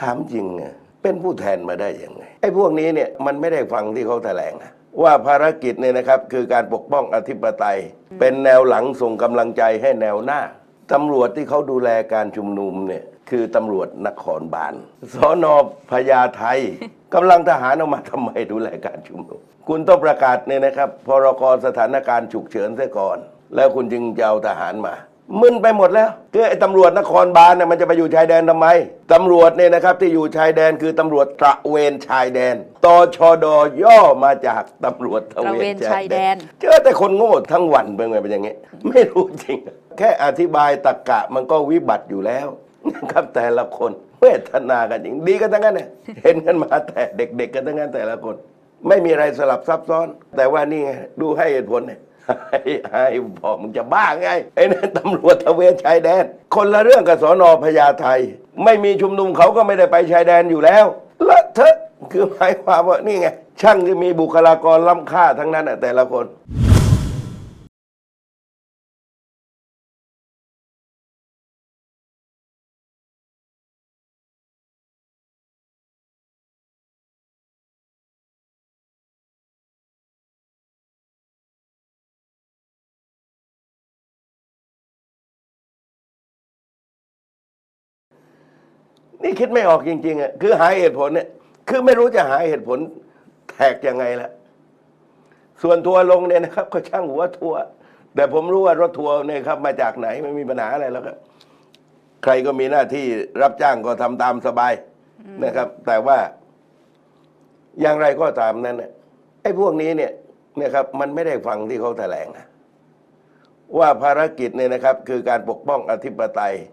ถามจริงอะเป็นผู้แทนมาได้ยังไงไอ้พวกนี้เนี่ยมันไม่ได้ฟังที่เขาแถลงนะว่าภารกิจเนี่ยนะครับคือการปกป้องอธิปไตย เป็นแนวหลังส่งกำลังใจให้แนวหน้าตำรวจที่เขาดูแลการชุมนุมเนี่ยคือตำรวจนครบาลสอนอพญาไทกำลังทหารออกมาทำไมดูแลการชุมนุมคุณต้องประกาศเนี่ยนะครับพรกสถานการณ์ฉุกเฉินเสียก่อน แล้วคุณจึงจะเอาทหารมา มึนไปหมดแล้วคือไอ้ตำรวจนครบาลเนี่ยมันจะไปอยู่ชายแดนทำไมตำรวจเนี่ยนะครับที่อยู่ชายแดนคือตำรวจตระเวนชายแดนตชดย่อมาจากตำรวจตระตระเวเวนนชาชายยแดแดนนเจอแต่คนโง่ทั้งวันเป็นไงเป็นอย่างงี้ไม่รู้จริง แค่อธิบายตรกกะมันก็วิบัติอยู่แล้วนะครับแต่ละคนเวทนากันจริงดีกันทั้งนั้นเนี่ยเห็นกันมาแต่เด็ก ๆ กันทั้งนั้นแต่ละคน ไม่มีอะไรสลับซับซ้อน แต่ว่านี่ไงดูให้เหตุผลเนี่ย ไอ้ไอ้บอกมึงจะบ้าไงไอ้นั่นตำรวจตระเวนชายแดน คนละเรื่องกับสอนอพญาไทไม่มีชุมนุมเขาก็ไม่ได้ไปชายแดนอยู่แล้วละเถอะคือหมายความว่านี่ไง ช่างที่มีบุคลากรล้ำค่าทั้งนั้นแต่ละคน นี่คิดไม่ออกจริงๆอะคือหาเหตุผลเนี่ย คือไม่รู้จะหาเหตุผลแทกยังไงละส่วนทัวลงเนี่ยนะครับ ก็ช่างหัวทัวแต่ผมรู้ว่ารถทัวร์เนี่ยครับ มาจากไหนไม่มีปัญหาอะไรแล้วครับใครก็มีหน้าที่รับจ้างก็ทำตามสบายนะครับ แต่ว่าอย่างไรก็ตามนั้นน่ะไอ้พวกนี้เนี่ยนะครับ มันไม่ได้ฟังที่เขาแถลงนะว่าภารกิจเนี่ยนะครับ คือการปกป้องอธิปไตย